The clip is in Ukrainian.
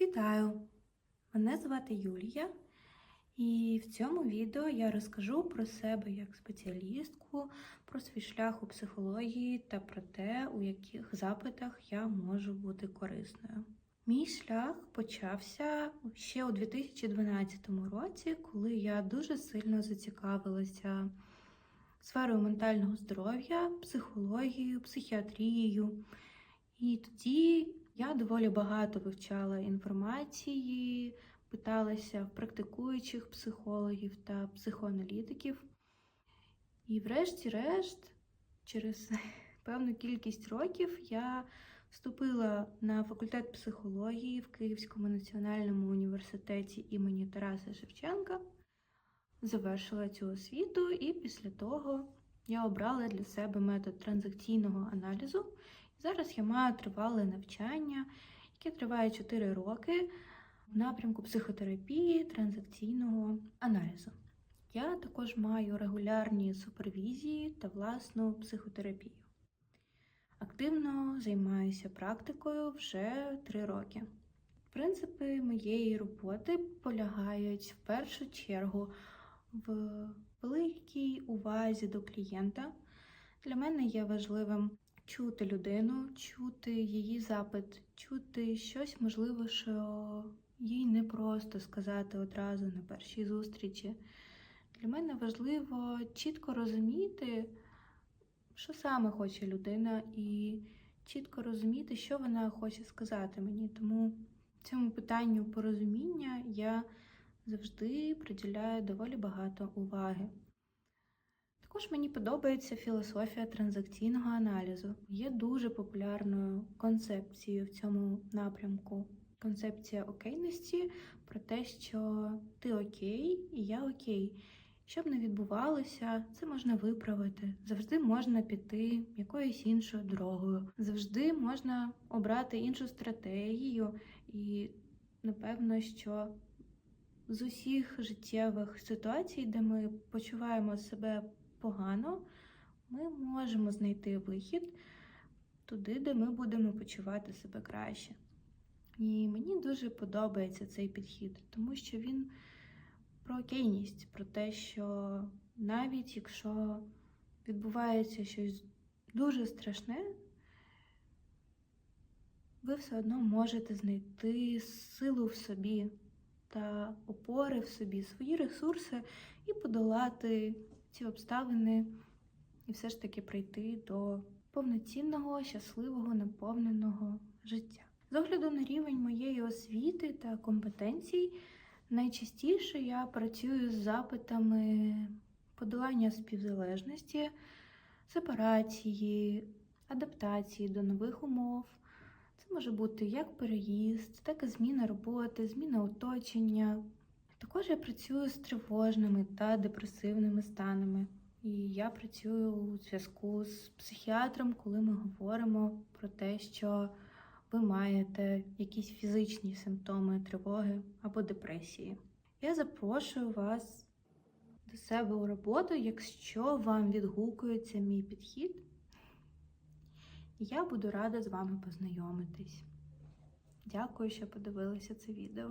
Вітаю! Мене звати Юлія, і в цьому відео я розкажу про себе як спеціалістку, про свій шлях у психології та про те, у яких запитах я можу бути корисною. Мій шлях почався ще у 2012 році, коли я дуже сильно зацікавилася сферою ментального здоров'я, психологією, психіатрією. І тоді я доволі багато вивчала інформації, питалася практикуючих психологів та психоаналітиків. І, врешті-решт, через певну кількість років я вступила на факультет психології в Київському національному університеті імені Тараса Шевченка, завершила цю освіту, і після того я обрала для себе метод транзакційного аналізу. Зараз я маю тривале навчання, яке триває 4 роки в напрямку психотерапії, транзакційного аналізу. Я також маю регулярні супервізії та власну психотерапію. Активно займаюся практикою вже 3 роки. Принципи моєї роботи полягають в першу чергу в великій увазі до клієнта. Для мене є важливим чути людину, чути її запит, чути щось можливо, що їй не просто сказати одразу на першій зустрічі. Для мене важливо чітко розуміти, що саме хоче людина, і чітко розуміти, що вона хоче сказати мені. Тому цьому питанню порозуміння я завжди приділяю доволі багато уваги. Також мені подобається філософія транзакційного аналізу. Є дуже популярною концепцією в цьому напрямку. Концепція окейності про те, що ти окей і я окей. Що б не відбувалося, це можна виправити. Завжди можна піти якоюсь іншою дорогою. Завжди можна обрати іншу стратегію, і напевно, що з усіх життєвих ситуацій, де ми почуваємо себе погано, ми можемо знайти вихід туди, де ми будемо почувати себе краще. І мені дуже подобається цей підхід, тому що він про окейність, про те, що навіть якщо відбувається щось дуже страшне, ви все одно можете знайти силу в собі та опори в собі, свої ресурси і подолати ці обставини, і все ж таки прийти до повноцінного, щасливого, наповненого життя. З огляду на рівень моєї освіти та компетенцій, найчастіше я працюю з запитами подолання співзалежності, сепарації, адаптації до нових умов. Це може бути як переїзд, так і зміна роботи, зміна оточення. Також я працюю з тривожними та депресивними станами. І я працюю у зв'язку з психіатром, коли ми говоримо про те, що ви маєте якісь фізичні симптоми тривоги або депресії. Я запрошую вас до себе у роботу, якщо вам відгукується мій підхід. Я буду рада з вами познайомитись. Дякую, що подивилися це відео.